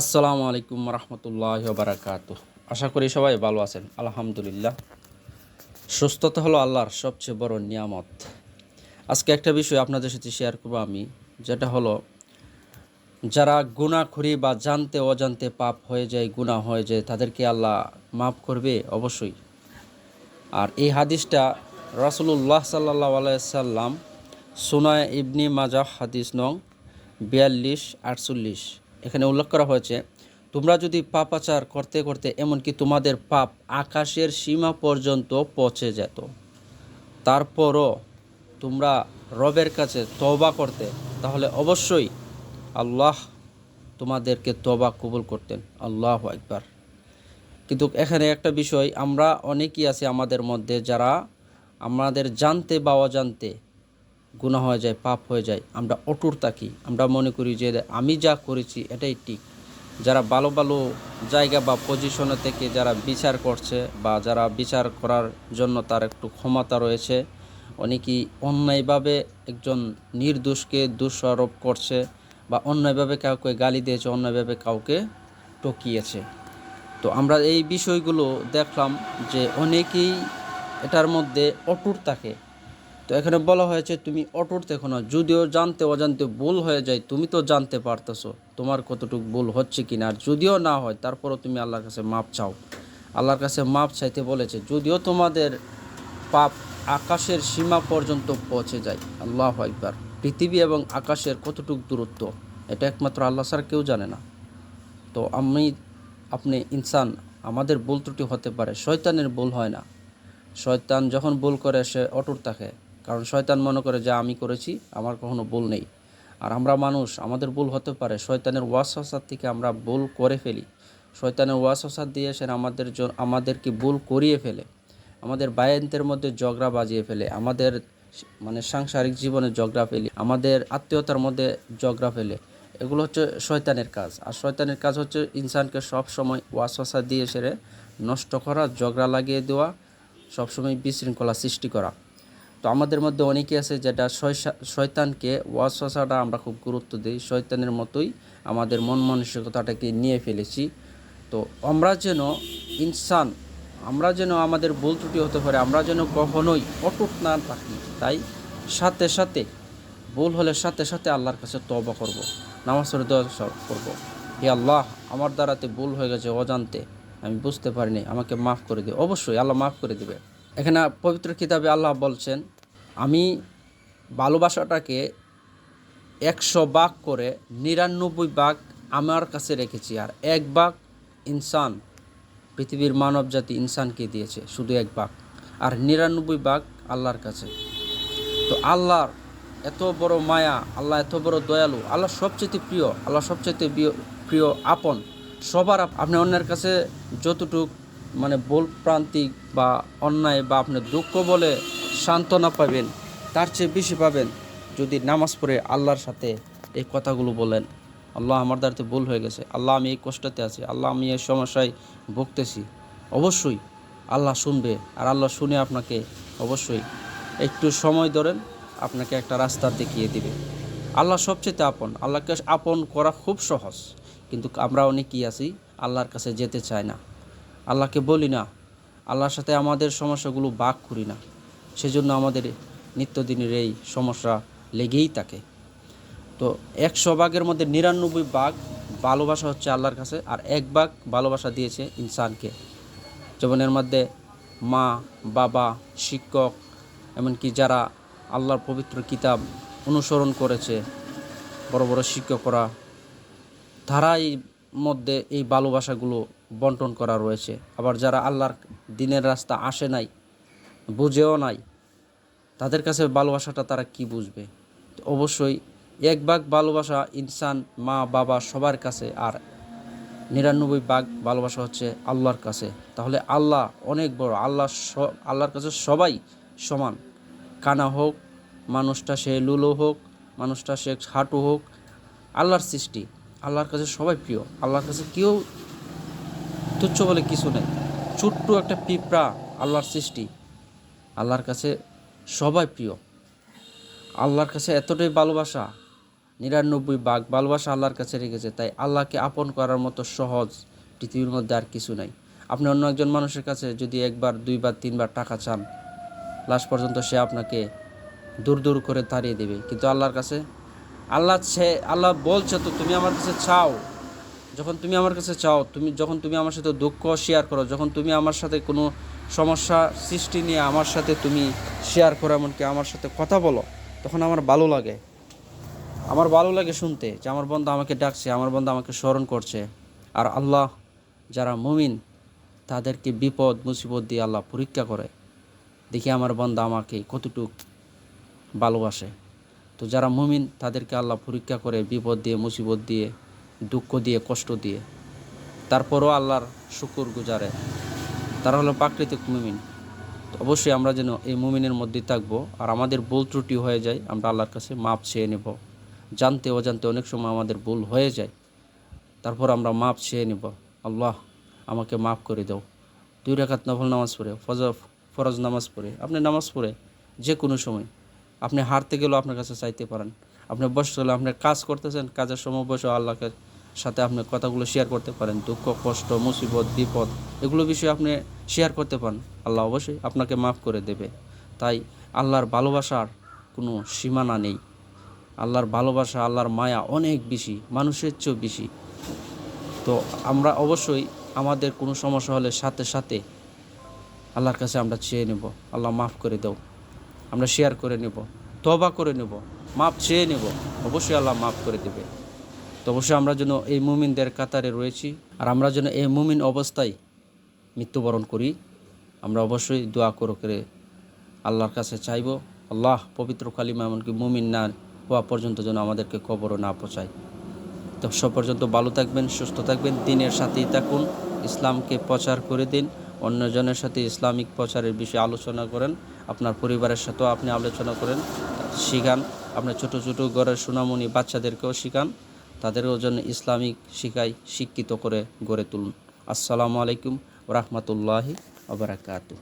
আসসালামু আলাইকুম রহমতুল্লাহ বারাকাত আশা করি সবাই ভালো আছেন। আলহামদুলিল্লাহ। সুস্থতা হলো আল্লাহর সবচেয়ে বড় নিয়ামত। আজকে একটা বিষয় আপনাদের সাথে শেয়ার করব আমি, যেটা হলো যারা গুণা করি বা জানতে অজান্তে পাপ হয়ে যায় গুণা হয়ে যায়, তাদেরকে আল্লাহ মাফ করবে অবশ্যই। আর এই হাদিসটা রাসুলুল্লাহ সাল্লাহ আলাইসাল্লাম সোনায় ইবনি মাজাহ হাদিস নং বিয়াল্লিশ আটচল্লিশ। এখানে উল্লেখ করা হয়েছে, তোমরা যদি পাপাচার করতে করতে এমনকি তোমাদের পাপ আকাশের সীমা পর্যন্ত পৌঁছে যেত, তারপরও তোমরা রবের কাছে তওবা করতে, তাহলে অবশ্যই আল্লাহ তোমাদেরকে তবা কবুল করতেন। আল্লাহ একবার কিন্তু এখানে একটা বিষয়, আমরা অনেকেই আছি আমাদের মধ্যে যারা আমাদের জানতে বা অজান্তে গুণা হয়ে যায়, পাপ হয়ে যায়, আমরা অটুর থাকি। আমরা মনে করি যে আমি যা করেছি এটাই ঠিক। যারা ভালো ভালো জায়গা বা পজিশনে থেকে যারা বিচার করছে বা যারা বিচার করার জন্য তার একটু ক্ষমতা রয়েছে, অনেকেই অন্যায়ভাবে একজন নির্দোষকে দোষারোপ করছে বা অন্যায়ভাবে কাউকে গালি দিয়েছে, অন্যায়ভাবে কাউকে টকিয়েছে তো আমরা এই বিষয়গুলো দেখলাম যে অনেকেই এটার মধ্যে অটুট থাকে। তো এখানে বলা হয়েছে, তুমি অটুট দেখো না, যদিও জানতে অজান্তে ভুল হয়ে যায়, তুমি তো জানতে পারতেছো তোমার কতটুকু ভুল হচ্ছে কিনা, আর যদিও না হয়, তারপরও তুমি আল্লাহর কাছে মাপ চাও। আল্লাহর কাছে মাপ চাইতে বলেছে, যদিও তোমাদের পাপ আকাশের সীমা পর্যন্ত পৌঁছে যায়। আল্লাহ একবার পৃথিবী এবং আকাশের কতটুকু দূরত্ব, এটা একমাত্র আল্লাহ স্যার কেউ জানে না। তো আমি, আপনি ইনসান, আমাদের ভুল ত্রুটি হতে পারে, শয়তানের ভুল হয় না। শয়তান যখন ভুল করে, সে অটুট থাকে। কারণ শয়তান মনে করে যে আমি করেছি, আমার কখনো ভুল নেই। আর আমরা মানুষ, আমাদের ভুল হতে পারে। শয়তানের ওয়াসওয়াসার থেকে আমরা ভুল করে ফেলি। শয়তানের ওয়াসওয়াসার দিয়ে সে আমাদের আমাদেরকে ভুল করিয়ে ফেলে। আমাদের বায়ান্তের মধ্যে ঝগড়া বাজিয়ে ফেলে। আমাদের মানে সাংসারিক জীবনে ঝগড়া ফেলি। আমাদের আত্মীয়তার মধ্যে ঝগড়া ফেলে। এগুলো হচ্ছে শয়তানের কাজ। আর শয়তানের কাজ হচ্ছে ইনসানকে সব সময় ওয়াসওয়াসা দিয়ে সেরে নষ্ট করা, ঝগড়া লাগিয়ে দেওয়া, সবসময় বিশৃঙ্খলা সৃষ্টি করা। তো আমাদের মধ্যে অনেকে আছে যেটা শয়তানকে ওয়াসওয়াসাটা আমরা খুব গুরুত্ব দিই। শয়তানের মতোই আমাদের মন মানসিকতাটাকে নিয়ে ফেলেছি। তো আমরা যেন ইনসান, আমরা যেন আমাদের ভুল ত্রুটি হতে পারে, আমরা যেন কখনোই অটুট না থাকি, তাই সাথে সাথে, ভুল হলে সাথে সাথে আল্লাহর কাছে তবা করব, নামাজ করব। হে আল্লাহ, আমার দ্বারাতে ভুল হয়ে গেছে অজান্তে, আমি বুঝতে পারিনি, আমাকে মাফ করে দিবে অবশ্যই আল্লাহ মাফ করে দিবে। এখানে পবিত্র কিতাবে আল্লাহ বলছেন আমি ভালোবাসাটাকে একশো ভাগ করে নিরানব্বই ভাগ আমার কাছে রেখেছি আর এক ভাগ ইনসান, পৃথিবীর মানব জাতি ইনসানকে দিয়েছে, শুধু এক ভাগ। আর নিরানব্বই ভাগ আল্লাহর কাছে। তো আল্লাহর এত বড় মায়া, আল্লাহ এত বড় দয়ালু, আল্লাহ সবচেয়ে প্রিয়, আল্লাহ সবচেয়ে প্রিয়- আপন, সবার আপ- আপনি অন্যের কাছে যতটুক মানে বল প্রান্তিক বা অন্যায় বা আপনি দুঃখ বলে সান্ত্বনা পাবেন, তার চেয়ে বেশি পাবেন যদি নামাজ পড়ে আল্লাহর সাথে এই কথাগুলো বলেন। আল্লাহ আমার দ্বারাতে ভুল হয়ে গেছে। আল্লাহ আমি এই কষ্টতে আছি। আল্লাহ আমি এই সমস্যায় ভুগতেছি। অবশ্যই আল্লাহ শুনবে আর আল্লাহ শুনে আপনাকে অবশ্যই একটু সময় ধরেন, আপনাকে একটা রাস্তা দেখিয়ে দিবে। আল্লাহ সবচেয়ে আপন। আল্লাহকে আপন করা খুব সহজ। কিন্তু আমরা অনেকেই আছি, আল্লাহর কাছে যেতে চাই না। আল্লাহকে বলি না। আল্লাহর সাথে আমাদের সমস্যাগুলো বাক করি না। সেজন্য আমাদের নিত্যদিনের এই সমস্যা লেগেই থাকে। তো একশো ভাগের মধ্যে নিরানব্বই ভাগ ভালোবাসা হচ্ছে আল্লাহর কাছে আর এক ভাগ ভালোবাসা দিয়েছে ইনসানকে। যেমন এর মধ্যে মা, বাবা, শিক্ষক, এমনকি যারা আল্লাহর পবিত্র কিতাব অনুসরণ করেছে, বড় বড় শিক্ষকরা, তারাই মধ্যে এই ভালোবাসাগুলো বন্টন করা রয়েছে। আবার যারা আল্লাহর দিনের রাস্তা আসে নাই, বুঝেও নাই তাদের কাছে ভালোবাসাটা তারা কি বুঝবে? অবশ্যই এক ভাগ ভালোবাসা ইনসান, মা, বাবা সবার কাছে, আর নিরানব্বই ভাগ ভালোবাসা হচ্ছে আল্লাহর কাছে। তাহলে আল্লাহ অনেক বড়, আল্লাহ আল্লাহর কাছে সবাই সমান। কানা হোক, মানুষটা সে লুলো হোক, মানুষটা সে হাঁটু হোক, আল্লাহর সৃষ্টি। আল্লাহর কাছে সবাই প্রিয়। আল্লাহর কাছে কেউ তুচ্ছ বলে কিছু নেই। ছোট্ট একটা পিঁপড়া আল্লাহর সৃষ্টি। আল্লাহর কাছে সবাই প্রিয়। আল্লাহর কাছে এতটাই ভালোবাসা, নিরানব্বই ভাগ ভালোবাসা আল্লাহর কাছে রেখেছে, তাই আল্লাহকে আপন করার মতো সহজ পৃথিবীর মধ্যে আর কিছু নাই। আপনি অন্য একজন মানুষের কাছে যদি একবার, দুইবার, তিনবার টাকা চান লাস্ট পর্যন্ত সে আপনাকে দূর দূর করে তাড়িয়ে দেবে। কিন্তু আল্লাহর কাছে, আল্লাহ সে, আল্লাহ বলছে তো, তুমি আমার কাছে চাও। যখন তুমি আমার কাছে চাও, তুমি, যখন তুমি আমার সাথে দুঃখ শেয়ার করো, যখন তুমি আমার সাথে কোনো সমস্যা সৃষ্টি নিয়ে আমার সাথে তুমি শেয়ার করো, এমনকি আমার সাথে কথা বলো, তখন আমার ভালো লাগে। আমার ভালো লাগে শুনতে যে আমার বন্ধু আমাকে ডাকছে, আমার বন্ধু আমাকে স্মরণ করছে। আর আল্লাহ যারা মুমিন, তাদেরকে বিপদ, মুসিবত দিয়ে আল্লাহ পরীক্ষা করে। দেখি আমার বন্ধু আমাকে কতটুক ভালোবাসে। তো যারা মুমিন, তাদেরকে আল্লাহ পরীক্ষা করে বিপদ দিয়ে, মুসিবত দিয়ে, দুঃখ দিয়ে, কষ্ট দিয়ে। তারপরও আল্লাহর শুকুর গুজারে। তারা হলো প্রাকৃতিক মুমিন। তো অবশ্যই আমরা যেন এই মুমিনের মধ্যেই থাকব। আর আমাদের ভুল ত্রুটি হয়ে যায়, আমরা আল্লাহর কাছে মাপ চেয়ে নেব। জানতে অজান্তে অনেক সময় আমাদের ভুল হয়ে যায়, তারপর আমরা মাপ চেয়ে নেব। আল্লাহ, আমাকে মাফ করে দাও। দুই রেখাত নফল নামাজ পড়ে, ফজ, ফরজ নামাজ পড়ে। আপনি নামাজ পড়ে যে কোনো সময়। আপনি হারতে গেলেও আপনার কাছে চাইতে পারেন। আপনি বসতে হলে আপনার কাজ করতেছেন, কাজের সময় বসে আল্লাহকে সাথে আপনি কথাগুলো শেয়ার করতে পারেন, দুঃখ, কষ্ট, মুসিবত, বিপদ, এগুলো বিষয়ে আপনি শেয়ার করতে পারেন। আল্লাহ অবশ্যই আপনাকে মাফ করে দেবে। তাই আল্লাহর ভালোবাসার কোনো সীমানা নেই। আল্লাহর ভালোবাসা, আল্লাহর মায়া অনেক বেশি, মানুষের চেয়েও বেশি। তো আমরা অবশ্যই আমাদের কোনো সমস্যা হলে সাথে সাথে আল্লাহর কাছে আমরা চেয়ে নেব। আল্লাহ মাফ করে দাও। আমরা শেয়ার করে নেব তবা করে নেব মাপ চেয়ে নেব। অবশ্যই আল্লাহ মাফ করে দেবে। তো অবশ্যই আমরা যেন এই মুমিনদের কাতারে রয়েছি, আর আমরা যেন এই মুমিন অবস্থায় মৃত্যুবরণ করি। আমরা অবশ্যই দোয়া করে করে আল্লাহর কাছে চাইব। আল্লাহ পবিত্র কালিমা এমনকি মুমিন না হওয়া পর্যন্ত যেন আমাদেরকে কবরও না পৌঁছায়। তো সব পর্যন্ত ভালো থাকবেন, সুস্থ থাকবেন, দিনের সাথেই থাকুন, ইসলামকে প্রচার করে দিন, অন্যজনের সাথে ইসলামিক প্রচারের বিষয়ে আলোচনা করেন, আপনার পরিবারের সাথেও আপনি আলোচনা করেন, শিখান, আপনার ছোট ছোট ঘরের সুনামনি বাচ্চাদেরকেও শিখান। তাদেরও জন্য ইসলামিক শিখাই শিক্ষিত করে গড়ে তুলুন। আসসালামু আলাইকুম রহমতুল্লাহি আবরাকাতু